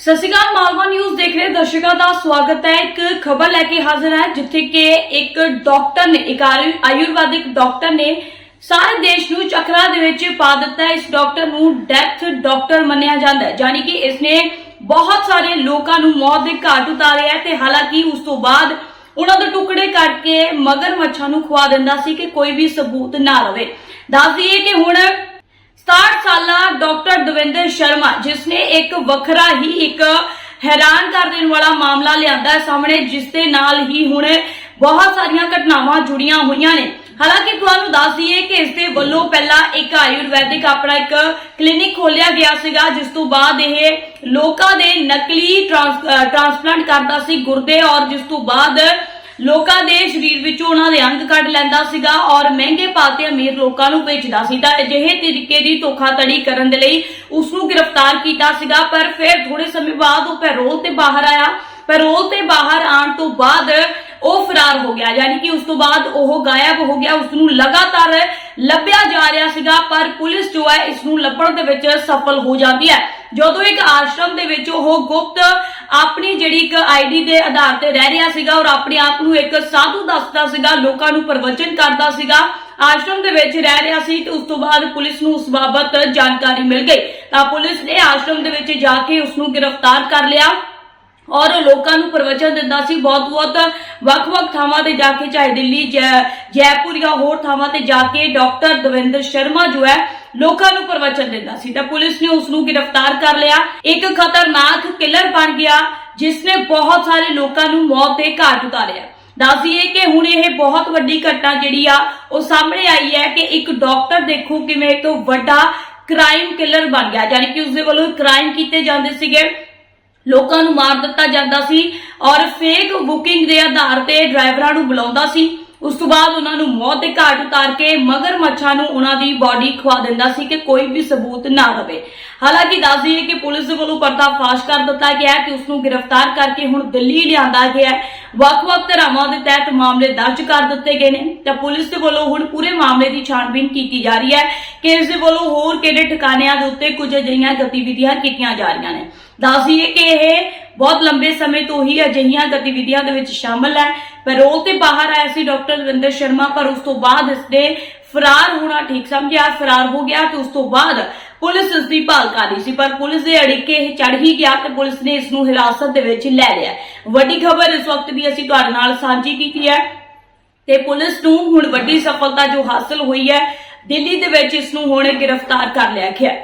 ਸਤਿ ਸ਼੍ਰੀ ਅਕਾਲ, ਮਾਲਵਾ ਨਿਊਜ਼ ਦੇਖ ਰਹੇ ਦਰਸ਼ਕਾਂ ਦਾ ਸਵਾਗਤ ਹੈ। ਇੱਕ ਖਬਰ ਲੈ ਕੇ ਹਾਜ਼ਰ ਹੈ, ਜਿੱਥੇ ਕਿ ਇੱਕ ਡਾਕਟਰ ਨੇ, ਇੱਕ ਆਯੁਰਵੈਦਿਕ ਡਾਕਟਰ ਨੇ ਸਾਰੇ ਦੇਸ਼ ਨੂੰ ਚੱਕਰਾਂ ਦੇ ਵਿੱਚ ਪਾ ਦਿੱਤਾ ਹੈ। ਇਸ ਡਾਕਟਰ ਨੂੰ ਡੈਥ ਡਾਕਟਰ ਮੰਨਿਆ ਜਾਂਦਾ ਹੈ ਯਾਨੀ ਕਿ ਇਸਨੇ ਬਹੁਤ ਸਾਰੇ ਲੋਕਾਂ ਨੂੰ ਮੌਤ ਦੇ ਘਾਟ ਉਤਾਰਿਆ ਹੈ ਤੇ ਹਾਲਾਂਕਿ ਉਸ ਤੋਂ ਬਾਅਦ ਉਹਨਾਂ ਦੇ ਟੁਕੜੇ ਕੱਟ ਕੇ ਮਗਰ ਮੱਛਾਂ ਨੂੰ ਖਵਾ ਦਿੰਦਾ ਸੀ ਕਿ ਕੋਈ ਵੀ ਸਬੂਤ ਨਾ ਰਵੇ। ਦੱਸ ਦਈਏ ਕਿ ਹੁਣ 67 ਸਾਲਾ ਡਾਕਟਰ ਦਵਿੰਦਰ ਸ਼ਰਮਾ, ਜਿਸ ਨੇ ਇੱਕ ਵੱਖਰਾ ਹੀ ਇੱਕ ਹੈਰਾਨ ਕਰ ਦੇਣ ਵਾਲਾ ਮਾਮਲਾ ਲਿਆਂਦਾ ਹੈ ਸਾਹਮਣੇ, ਜਿਸ ਦੇ ਨਾਲ ਹੀ ਹੁਣ ਬਹੁਤ ਸਾਰੀਆਂ ਘਟਨਾਵਾਂ ਜੁੜੀਆਂ ਹੋਈਆਂ ਨੇ। ਹਾਲਾਂਕਿ ਤੁਹਾਨੂੰ ਦੱਸ ਦਈਏ ਕਿ ਇਸ ਦੇ ਵੱਲੋਂ ਪਹਿਲਾਂ ਇੱਕ ਆਯੁਰਵੈਦਿਕ ਆਪਣਾ ਇੱਕ ਕਲੀਨਿਕ ਖੋਲਿਆ ਗਿਆ ਸੀਗਾ, ਜਿਸ ਤੋਂ ਬਾਅਦ ਇਹ ਲੋਕਾਂ ਦੇ ਨਕਲੀ ਟ੍ਰਾਂਸ- ਅਹ ਟ੍ਰਾਂਸਪਲਾਂਟ ਕਰਦਾ ਸੀ ਗੁਰਦੇ ਔਰ ਜਿਸ ਤੋਂ ਬਾਅਦ ਲੋਕਾਂ ਦੇ ਸਰੀਰ ਵਿੱਚੋਂ ਉਹਨਾਂ ਦੇ ਅੰਗ ਕੱਢ ਲੈਂਦਾ ਸੀਗਾ ਔਰ ਮਹਿੰਗੇ ਭਾਅ ਅਮੀਰ ਲੋਕਾਂ ਨੂੰ ਵੇਚਦਾ ਸੀ। ਤਾਂ ਅਜਿਹੇ ਤਰੀਕੇ ਦੀ ਧੋਖਾਧੜੀ ਕਰਨ ਦੇ ਲਈ ਉਸ ਨੂੰ ਗ੍ਰਿਫਤਾਰ ਕੀਤਾ ਸੀਗਾ, ਪਰ ਫਿਰ ਥੋੜੇ ਸਮੇਂ ਬਾਅਦ ਉਹ ਪੈਰੋਲ ਤੇ ਬਾਹਰ ਆਇਆ। ਪੈਰੋਲ ਤੇ ਬਾਹਰ ਆਉਣ ਤੋਂ ਬਾਅਦ ਉਹ ਫਰਾਰ ਹੋ ਗਿਆ। ਯਾਨੀ ਕਿ ਉਸ ਤੋਂ ਬਾਅਦ ਉਹ ਗਾਇਬ ਹੋ ਗਿਆ। ਉਸ ਨੂੰ ਲਗਾਤਾਰ ਲੱਭਿਆ ਜਾ ਰਿਹਾ ਸੀਗਾ, ਪਰ ਪੁਲਿਸ ਜੋ ਹੈ ਇਸ ਨੂੰ ਲੱਭਣ ਦੇ ਵਿੱਚ ਸਫਲ ਹੋ ਜਾਂਦੀ ਹੈ। ਜਦੋਂ ਇੱਕ ਆਸ਼ਰਮ ਦੇ ਵਿੱਚ ਉਹ ਗੁਪਤ ਆਪਣੀ ਜਿਹੜੀ ਇੱਕ ਆਈਡੀ ਦੇ ਆਧਾਰ ਤੇ ਰਹਿ ਰਿਹਾ ਸੀਗਾ ਔਰ ਆਪਣੇ ਆਪ ਨੂੰ ਇੱਕ ਸਾਧੂ ਦੱਸਦਾ ਸੀਗਾ, ਲੋਕਾਂ ਨੂੰ ਪ੍ਰਵਚਨ ਕਰਦਾ ਸੀਗਾ, ਆਸ਼ਰਮ ਦੇ ਵਿੱਚ ਰਹਿ ਰਿਹਾ ਸੀ ਤੇ ਉਸ ਤੋਂ ਬਾਅਦ ਪੁਲਿਸ ਨੂੰ ਉਸ ਬਾਬਤ ਜਾਣਕਾਰੀ ਮਿਲ ਗਈ। ਤਾਂ ਪੁਲਿਸ ਨੇ ਆਸ਼ਰਮ ਦੇ ਵਿੱਚ ਜਾ ਕੇ ਉਸ ਨੂੰ ਗ੍ਰਿਫਤਾਰ ਕਰ ਲਿਆ। ਔਰ ਲੋਕਾਂ ਨੂੰ ਪ੍ਰਵਚਨ ਦਿੰਦਾ ਸੀ, ਬਹੁਤ ਬਹੁਤ ਵੱਖ-ਵੱਖ ਥਾਵਾਂ ਤੇ ਜਾ ਕੇ ਚਾਹੇ ਦਿੱਲੀ ਜੈਪੁਰ ਜਾਂ ਹੋਰ ਥਾਵਾਂ ਤੇ ਜਾ ਕੇ ਡਾਕਟਰ ਦਵਿੰਦਰ ਸ਼ਰਮਾ ਜੋ ਹੈ, ਲੋਕਾਂ ਨੂੰ ਪ੍ਰਵਚਨ ਦਿੰਦਾ ਸੀ। ਤਾਂ ਪੁਲਿਸ ਨੇ ਉਸ ਨੂੰ ਗ੍ਰਿਫਤਾਰ ਕਰ ਲਿਆ। ਇੱਕ ਖਤਰਨਾਕ ਕਿਲਰ ਬਣ ਗਿਆ, ਜਿਸ ਨੇ ਬਹੁਤ ਸਾਰੇ ਲੋਕਾਂ ਨੂੰ ਮੌਤ ਦੇ ਘਾਟ ਉਤਾਰਿਆ। ਦੱਸ ਦਈਏ ਕਿ ਹੁਣ ਇਹ ਬਹੁਤ ਵੱਡੀ ਘਟਨਾ ਜਿਹੜੀ ਆ, ਉਹ ਸਾਹਮਣੇ ਆਈ ਹੈ ਕਿ ਇੱਕ ਡਾਕਟਰ ਦੇਖੋ ਕਿਵੇਂ ਇੱਕ ਵੱਡਾ ਕ੍ਰਾਈਮ ਕਿਲਰ ਬਣ ਗਿਆ। ਯਾਨੀ ਕਿ ਉਸਦੇ ਵੱਲੋਂ ਕ੍ਰਾਈਮ ਕੀਤੇ ਜਾਂਦੇ ਸੀਗੇ। ਲੋਕਾਂ ਨੂੰ ਮਾਰ ਦਿੱਤਾ ਜਾਂਦਾ ਸੀ ਔਰ ਫੇਕ ਬੁਕਿੰਗ ਦੇ ਆਧਾਰ ਤੇ ਡਰਾਈਵਰਾਂ ਨੂੰ ਬੁਲਾਉਂਦਾ ਸੀ। ਉਸ ਤੋਂ ਬਾਅਦ ਉਹਨਾਂ ਨੂੰ ਮੌਤ ਦੇ ਘਾਟ ਉਤਾਰ ਕੇ ਮਗਰ ਮੱਛਾਂ ਨੂੰ ਉਹਨਾਂ ਦੀ ਬਾਡੀ ਖਵਾ ਦਿੰਦਾ ਸੀ ਕਿ ਕੋਈ ਵੀ ਸਬੂਤ ਨਾ ਰਵੇ। ਹਾਲਾਂਕਿ ਦੱਸ ਦਈਏ ਕਿ ਪੁਲਿਸ ਦੇ ਵੱਲੋਂ ਪਰਦਾਫਾਸ਼ ਕਰ ਦਿੱਤਾ ਗਿਆ ਹੈ ਕਿ ਉਸ ਨੂੰ ਗ੍ਰਿਫਤਾਰ ਕਰਕੇ ਹੁਣ ਦਿੱਲੀ ਲਿਆਂਦਾ ਗਿਆ ਹੈ। ਵੱਖ-ਵੱਖ ਧਾਰਾਵਾਂ ਦੇ ਤਹਿਤ ਮਾਮਲੇ ਦਰਜ ਕਰ ਦਿੱਤੇ ਗਏ ਨੇ। ਤਾਂ ਪੁਲਿਸ ਦੇ ਵੱਲੋਂ ਹੁਣ ਪੂਰੇ ਮਾਮਲੇ ਦੀ ਛਾਣਬੀਨ ਕੀਤੀ ਜਾ ਰਹੀ ਹੈ ਕਿ ਇਸ ਦੇ ਵੱਲੋਂ ਹੋਰ ਕਿਹੜੇ ਠਿਕਾਣਿਆਂ ਦੇ ਉੱਤੇ ਕੁਝ ਅਜਿਹੀਆਂ ਗਤੀਵਿਧੀਆਂ ਕੀਤੀਆਂ ਜਾ ਰਹੀਆਂ ਨੇ। ਦੱਸ ਦਈਏ ਕਿ ਇਹ ਬਹੁਤ ਲੰਬੇ ਸਮੇਂ ਤੋਂ ਹੀ ਅਜਿਹੀਆਂ ਗਤੀਵਿਧੀਆਂ ਦੇ ਵਿੱਚ ਸ਼ਾਮਲ ਹੈ। ਪੈਰੋਲ ਤੇ ਬਾਹਰ ਆਇਆ ਸੀ ਡਾਕਟਰ ਰਵਿੰਦਰ ਸ਼ਰਮਾ, ਪਰ ਉਸ ਤੋਂ ਬਾਅਦ ਇਸਨੇ ਫਰਾਰ ਹੋਣਾ ਠੀਕ ਸਮਝਿਆ, ਫਰਾਰ ਹੋ ਗਿਆ ਤੇ ਉਸ ਤੋਂ ਬਾਅਦ ਪੁਲਿਸ ਇਸ ਦੀ ਭਾਲ ਕਰ ਰਹੀ ਸੀ, ਪਰ ਪੁਲਿਸ ਦੇ ਅੜਿੱਕੇ ਇਹ ਚੜ ਹੀ ਗਿਆ ਤੇ ਪੁਲਿਸ ਨੇ ਇਸ ਨੂੰ ਹਿਰਾਸਤ ਦੇ ਵਿੱਚ ਲੈ ਲਿਆ। ਵੱਡੀ ਖਬਰ ਇਸ ਵਕਤ ਦੀ ਅਸੀਂ ਤੁਹਾਡੇ ਨਾਲ ਸਾਂਝੀ ਕੀਤੀ ਹੈ ਤੇ ਪੁਲਿਸ ਨੂੰ ਹੁਣ ਵੱਡੀ ਸਫਲਤਾ ਜੋ ਹਾਸਲ ਹੋਈ ਹੈ, ਦਿੱਲੀ ਦੇ ਵਿੱਚ ਇਸ ਨੂੰ ਹੁਣ ਗ੍ਰਿਫਤਾਰ ਕਰ ਲਿਆ ਗਿਆ।